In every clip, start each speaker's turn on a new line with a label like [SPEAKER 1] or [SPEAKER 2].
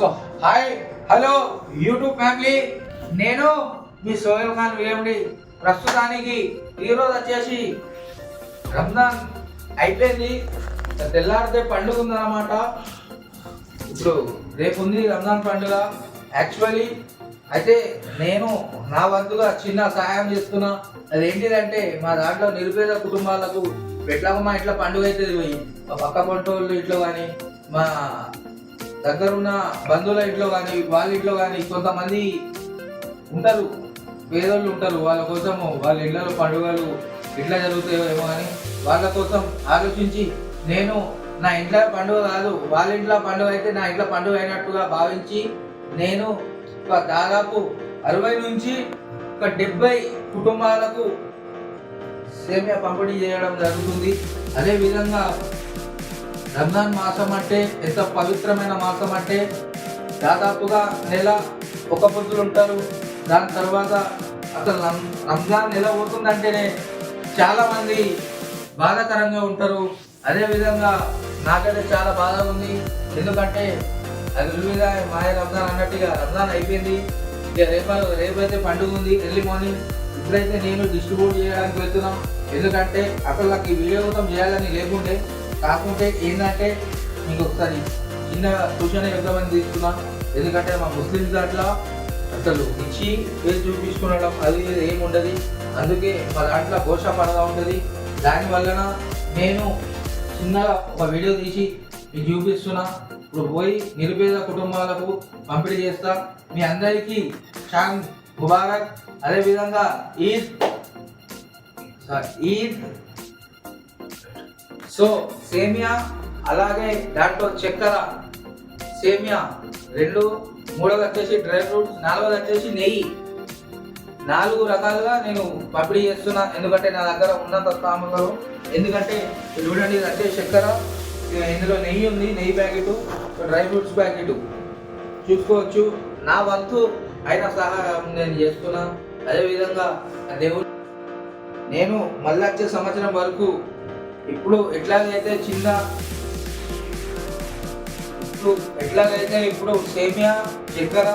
[SPEAKER 1] So hi hello YouTube family. నేను మీ Sohel Khan VMD ప్రస్తుతానికి ఈరోజు వచ్చేసి రంజాన్ అయిపోయింది. తెల్లారితే పండుగ ఉందన్నమాట ఇప్పుడు రేపు ఉంది రంజాన్ పండుగ. యాక్చువల్లీ అయితే నేను నా వంతుగా చిన్న సహాయం చేస్తున్నా. అదేంటిదంటే మా దాంట్లో నిరుపేద కుటుంబాలకు ఎట్లాగో మా ఇట్లా పండుగ అవుతుంది పోయి మా పక్క పంటోళ్ళు ఇంట్లో కానీ మా దగ్గరున్న బంధువుల ఇంట్లో కానీ వాళ్ళ ఇంట్లో కానీ కొంతమంది ఉంటారు. పేదోళ్ళు ఉంటారు. వాళ్ళ కోసము వాళ్ళ ఇళ్ళలో పండుగలు ఇట్లా జరుగుతాయో ఏమో కానీ వాళ్ళ కోసం ఆలోచించి నేను నా ఇంట్లో పండుగ కాదు వాళ్ళ ఇంట్లో పండుగ అయితే నా ఇంట్లో పండుగ అయినట్టుగా భావించి నేను ఒక దాదాపు అరవై నుంచి ఒక డెబ్బై కుటుంబాలకు సేమియా పంపిణీ చేయడం జరుగుతుంది. అదే విధంగా రంజాన్ మాసం అంటే ఎంత పవిత్రమైన మాసం అంటే దాదాపుగా నెల ఒక పొద్దులు ఉంటారు. దాని తర్వాత అసలు రం- రంజాన్ నెల పోతుందంటేనే చాలా మంది బాధాకరంగా ఉంటారు. అదేవిధంగా నాకైతే చాలా బాధ ఉంది. ఎందుకంటే అది విలువిగా మాయ రంజాన్ అన్నట్టుగా రంజాన్ అయిపోయింది. ఇక రేపు రేపైతే పండుగ ఉంది. ఎర్లీ మార్నింగ్ ఇప్పుడైతే నేను డిస్ట్రిబ్యూట్ చేయడానికి వెళ్తున్నాం. ఎందుకంటే అసలు నాకు ఈ వీడియో చేయాలని లేకుంటే కాకుంటే ఏంటంటే మీకు ఒకసారి చిన్న సూచన చెప్దామని తీసుకున్నా. ఎందుకంటే మా ముస్లిం దాంట్లో అసలు ఇచ్చి పేరు చూపించుకోవడం అది ఏమి ఉండదు. అందుకే మా దాంట్లో ఘోష పడదా ఉంటుంది. దాని వలన నేను చిన్నగా ఒక వీడియో తీసి మీకు చూపిస్తున్నా. ఇప్పుడు పోయి నిరుపేద కుటుంబాలకు పంపిణీ చేస్తా. మీ అందరికీ షాంగ్ ముబారక్. అదేవిధంగా ఈద్. ఈద్ సో సేమియా అలాగే దాంట్లో చక్కెర సేమియా రెండు మూడోది వచ్చేసి డ్రై ఫ్రూట్స్ నాలుగోది వచ్చేసి నెయ్యి. నాలుగు రకాలుగా నేను పంపిణీ చేస్తున్నా ఎందుకంటే నా దగ్గర ఉన్నంత స్థానంలో ఎందుకంటే చూడండి ఇది అంటే చక్కెర ఇందులో నెయ్యి ఉంది నెయ్యి ప్యాకెట్ డ్రై ఫ్రూట్స్ ప్యాకెట్. చూసుకోవచ్చు నా వంతు అయిన సహాయం నేను చేస్తున్నా. అదేవిధంగా దేవుడు నేను మళ్ళీ వచ్చే సంవత్సరం వరకు ఇప్పుడు ఎట్లాగైతే చిన్న ఇప్పుడు ఎట్లాగైతే ఇప్పుడు సేమియా చక్కెర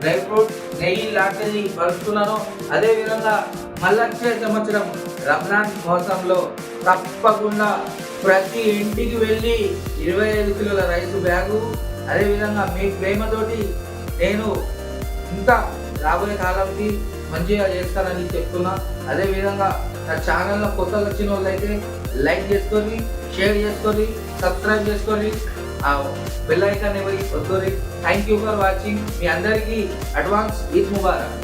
[SPEAKER 1] డ్రై ఫ్రూట్ నెయ్యి లాంటిది పలుకుతున్నారో అదే విధంగా మళ్ళీ సంవత్సరం రంజాన్ మోసంలో తప్పకుండా ప్రతి ఇంటికి వెళ్ళి ఇరవై ఐదు కిలోల రైస్ బ్యాగు అదేవిధంగా మీ ప్రేమతోటి నేను ఇంకా రాబోయే కాలానికి మంచిగా చేస్తానని చెప్తున్నా. అదేవిధంగా నా ఛానల్లో కొత్త వచ్చిన వాళ్ళైతే లైక్ చేసుకొని షేర్ చేసుకొని సబ్స్క్రైబ్ చేసుకొని ఆ బెల్ ఐకాన్ ఎవరి వద్దు థ్యాంక్ యూ ఫర్ వాచింగ్ మీ అందరికీ అడ్వాన్స్ ఈద్ ముబారక్